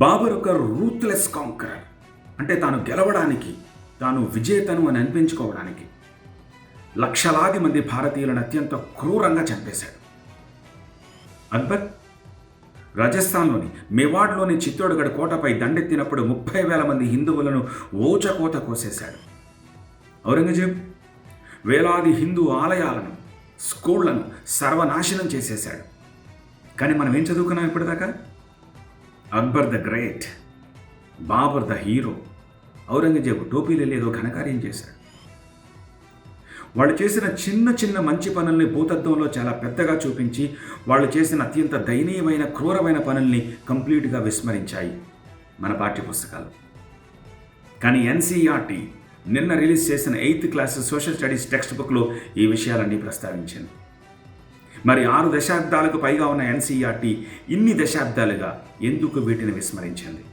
బాబర్ ఒక ruthless conqueror అంటే తాను గెలవడానికి తాను విజేతను అని అనిపించుకోవడానికి లక్షలాది మంది భారతీయులను అత్యంత క్రూరంగా చంపేశాడు. అక్బర్ రాజస్థాన్లోని మేవాడ్లోని చిత్తోడ్గఢ్ కోటపై దండెత్తినప్పుడు ముప్పై వేల మంది హిందువులను ఓచకోత కోసేశాడు. ఔరంగజేబ్ వేలాది హిందూ ఆలయాలను స్కూళ్ళను సర్వనాశనం చేసేశాడు. కానీ మనం ఏం చదువుకున్నాం ఇప్పటిదాకా? Akbar the great Babur the hero Aurangzeb టోపీలు లేదో ఘనకార్యం చేశాడు. వాళ్ళు చేసిన చిన్న చిన్న మంచి పనుల్ని భూతత్వంలో చాలా పెద్దగా చూపించి వాళ్ళు చేసిన అత్యంత దయనీయమైన క్రూరమైన పనుల్ని కంప్లీట్గా విస్మరించాయి మన పాఠ్యపుస్తకాలు. కానీ ఎన్సీఆర్టీ నిన్న రిలీజ్ చేసిన eighth class social studies text బుక్లో ఈ విషయాలన్నీ ప్రస్తావించింది. మరి ఆరు దశాబ్దాలకు పైగా ఉన్న ఎన్సీఆర్టీ ఇన్ని దశాబ్దాలుగా ఎందుకు వీటిని విస్మరించింది?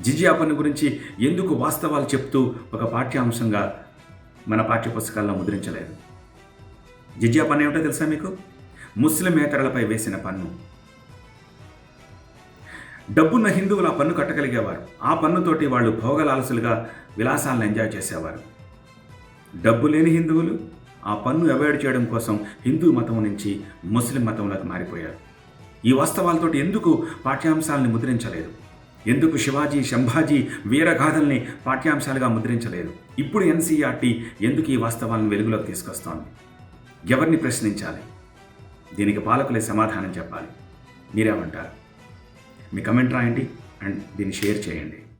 జిజియా పన్ను గురించి ఎందుకు వాస్తవాలు చెప్తూ ఒక పాఠ్యాంశంగా మన పాఠ్యపుస్తకాల్లో ముద్రించలేదు? జిజియా పన్ను ఏమిటో తెలుసా మీకు? ముస్లిమేతరులపై వేసిన పన్ను. డబ్బున్న హిందువులు ఆ పన్ను కట్టగలిగేవారు. ఆ పన్నుతోటి వాళ్ళు భోగలాలసులుగా విలాసాలను ఎంజాయ్ చేసేవారు. డబ్బు లేని హిందువులు ఆ పన్ను అవాయిడ్ చేయడం కోసం హిందూ మతం నుంచి ముస్లిం మతంలోకి మారిపోయారు. ఈ వాస్తవాలతోటి ఎందుకు పాఠ్యాంశాలను ముద్రించలేదు? ఎందుకు శివాజీ శంభాజీ వీరగాథల్ని పాఠ్యాంశాలుగా ముద్రించలేదు? ఇప్పుడు ఎన్సీఆర్టీ ఎందుకు ఈ వాస్తవాలను వెలుగులోకి తీసుకొస్తోంది? ఎవరిని ప్రశ్నించాలి? దీనికి పాలకులే సమాధానం చెప్పాలి. మీరేమంటారు? మీ కమెంట్ రాయండి అండ్ దీన్ని షేర్ చేయండి.